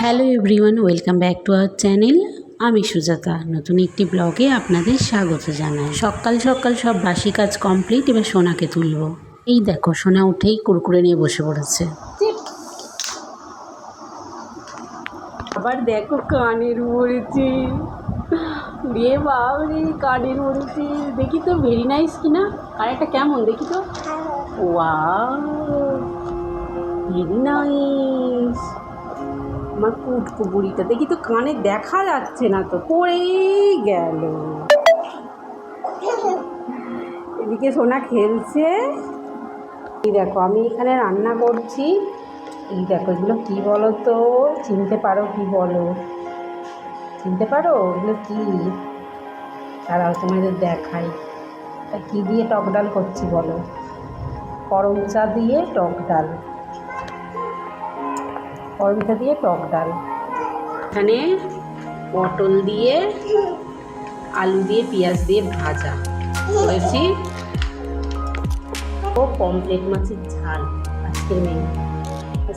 Hello everyone welcome back to our channel আমি সুজাতা নতুন একটি ব্লগে আপনাদের স্বাগত জানাই। সকাল সকাল সব বাসি কাজ কমপ্লিট এবার সোনাকে তুলব। এই দেখো সোনা উঠেই কুরকুরে নিয়ে বসে পড়েছে। আবার দেখো কানের মরেছে রে বাবরে কানের মরেছে দেখি তো ভেরি নাইস কিনা? কানেরটা কেমন দেখি তো? ওয়াও ভেরি নাইস আমার কুটকু বুড়িটা দেখি তো কানে দেখা যাচ্ছে না তো, পড়েই গেল। এদিকে সোনা খেলছে। এই দেখো, আমি এখানে রান্না করছি। এই দেখো, এগুলো কী বলো তো চিনতে পারো কি বলো? চিনতে পারো? এগুলো কী? তারাও তোমাদের দেখাই। তা কী দিয়ে টক ডাল করছি বলো? করম চা দিয়ে টক ডাল। করমচা দিয়ে টক ডাল। এখানে পটল দিয়ে আলু দিয়ে পেঁয়াজ দিয়ে ভাজা। করেছি। ও পমপ্লেট মাছের ঝাল আজকের মেনু।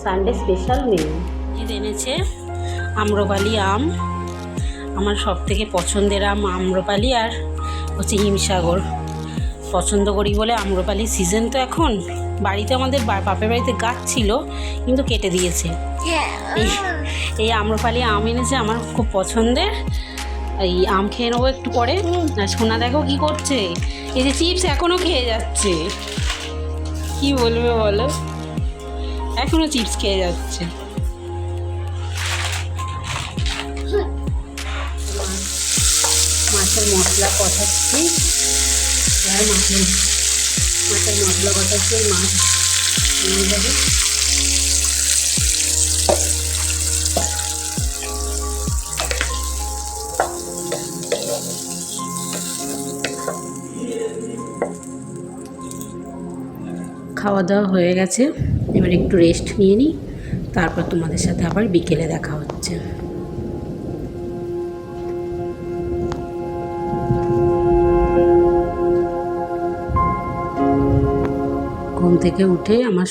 Sunday special menu. এনেছে আম্রপালি আম। আমার সব থেকে পছন্দের আম আম্রপালি আর হচ্ছে হিমসাগর। পছন্দ করি বলে আম্রপালি সিজন তো এখন। বাড়িতে আমাদের বাপের বাড়িতে গাছ ছিল, কিন্তু কেটে দিয়েছে। এই আম্রপালি আম এনেছে আমার খুব পছন্দের। এই আম খেয়ে নেব একটু পরে। আর সোনা দেখো কি করছে। এই যে চিপস এখনও খেয়ে যাচ্ছে। কি বলবে বলো? এখনও চিপস খেয়ে যাচ্ছে। মাছের মশলা কষাচ্ছি আর মাছের মাছের মশলা এই মাছ যাবে খাওয়া দাওয়া হয়ে গেছে। এবার একটু রেস্ট নিয়ে নিই। তারপর তোমাদের সাথে আবার বিকেলে দেখা হচ্ছে। থেকে উঠে আমার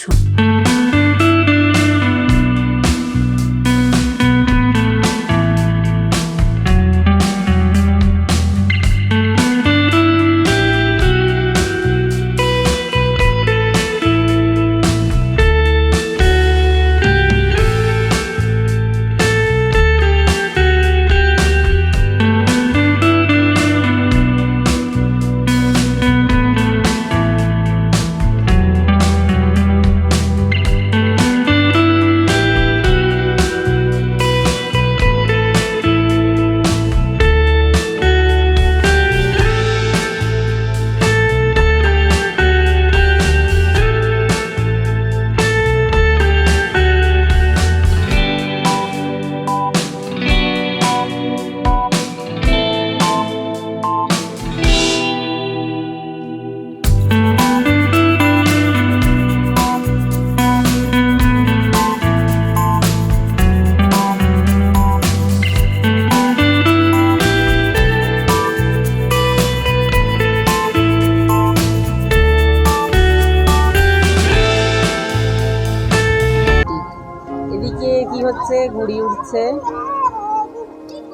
হচ্ছে ঘুড়ি উঠছে।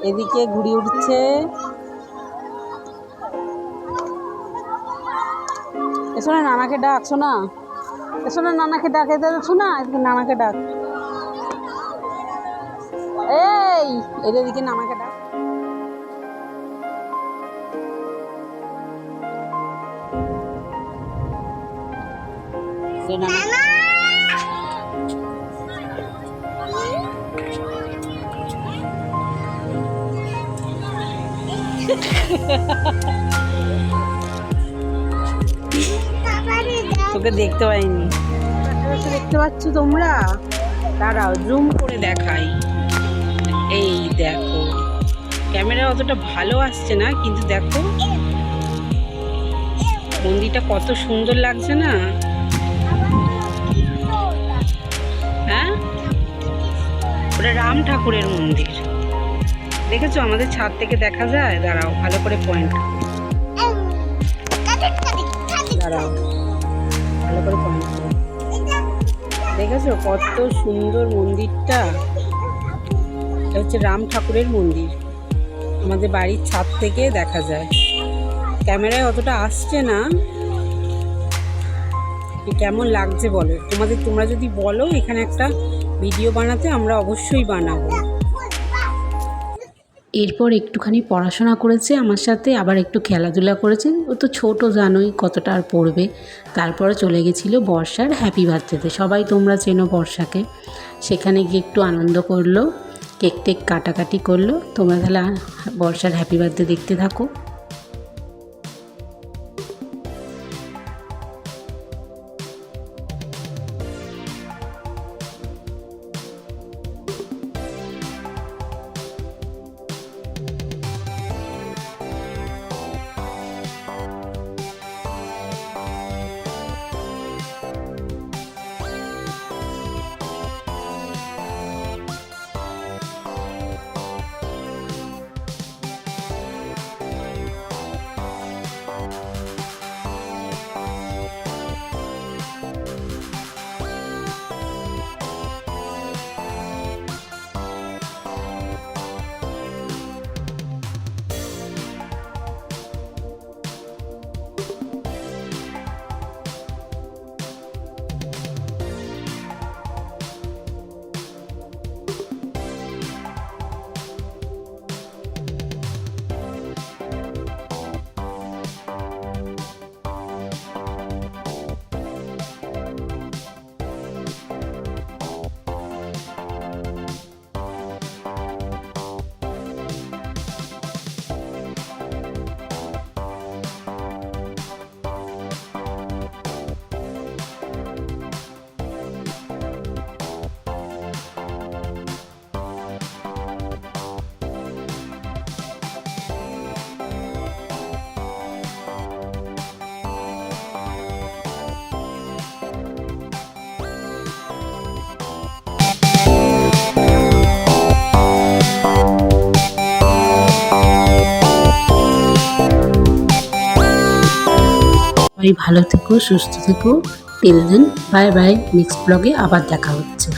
এদিকে ঘুড়ি উঠছে। এসো না নানাকে ডাক শোনা। এসো না নানাকে ডাক এদের শোনা এদিকে নানাকে ডাক। এই এদের দিকে নানাকে ডাক। নানা? তোকে দেখতে পাইনি। দেখতে পাচ্ছ তোমরা? দাঁড়াও জুম করে দেখাই। এই দেখো, ক্যামেরা অতটা ভালো আসছে না, কিন্তু দেখো, মন্দিরটা কত সুন্দর লাগছে না? হ্যাঁ? ওটা রাম ঠাকুরের মন্দির। দেখেছ? আমাদের ছাদ থেকে দেখা যায়? দাঁড়াও, ভালো করে পয়েন্ট দাঁড়াও, ভালো করে পয়েন্ট দেখেছ কত সুন্দর মন্দিরটা? এটা হচ্ছে রাম ঠাকুরের মন্দির। আমাদের বাড়ির ছাদ থেকে দেখা যায়। ক্যামেরায় অতটা আসছে না। কেমন লাগছে বলো? তোমাদের, তোমরা যদি বলো, এখানে একটা ভিডিও বানাতে আমরা অবশ্যই বানাবো। এরপর একটুখানি পড়াশোনা করেছে আমার সাথে, আবার একটু খেলাধুলা করেছে। ও তো ছোটো, জানোই কতটা আর পড়বে। তারপরে চলে গেছিল বর্ষার হ্যাপি বার্থডেতে সবাই তোমরা চেনো বর্ষাকে। সেখানে গিয়ে একটু আনন্দ করল, কেক টেক কাটাকাটি করল। তোমরা তাহলে বর্ষার হ্যাপি বার্থডে দেখতে থাকো। সবাই ভালো থেকো সুস্থ থেকো। Till then bye bye next ব্লগে আবার দেখা হচ্ছে।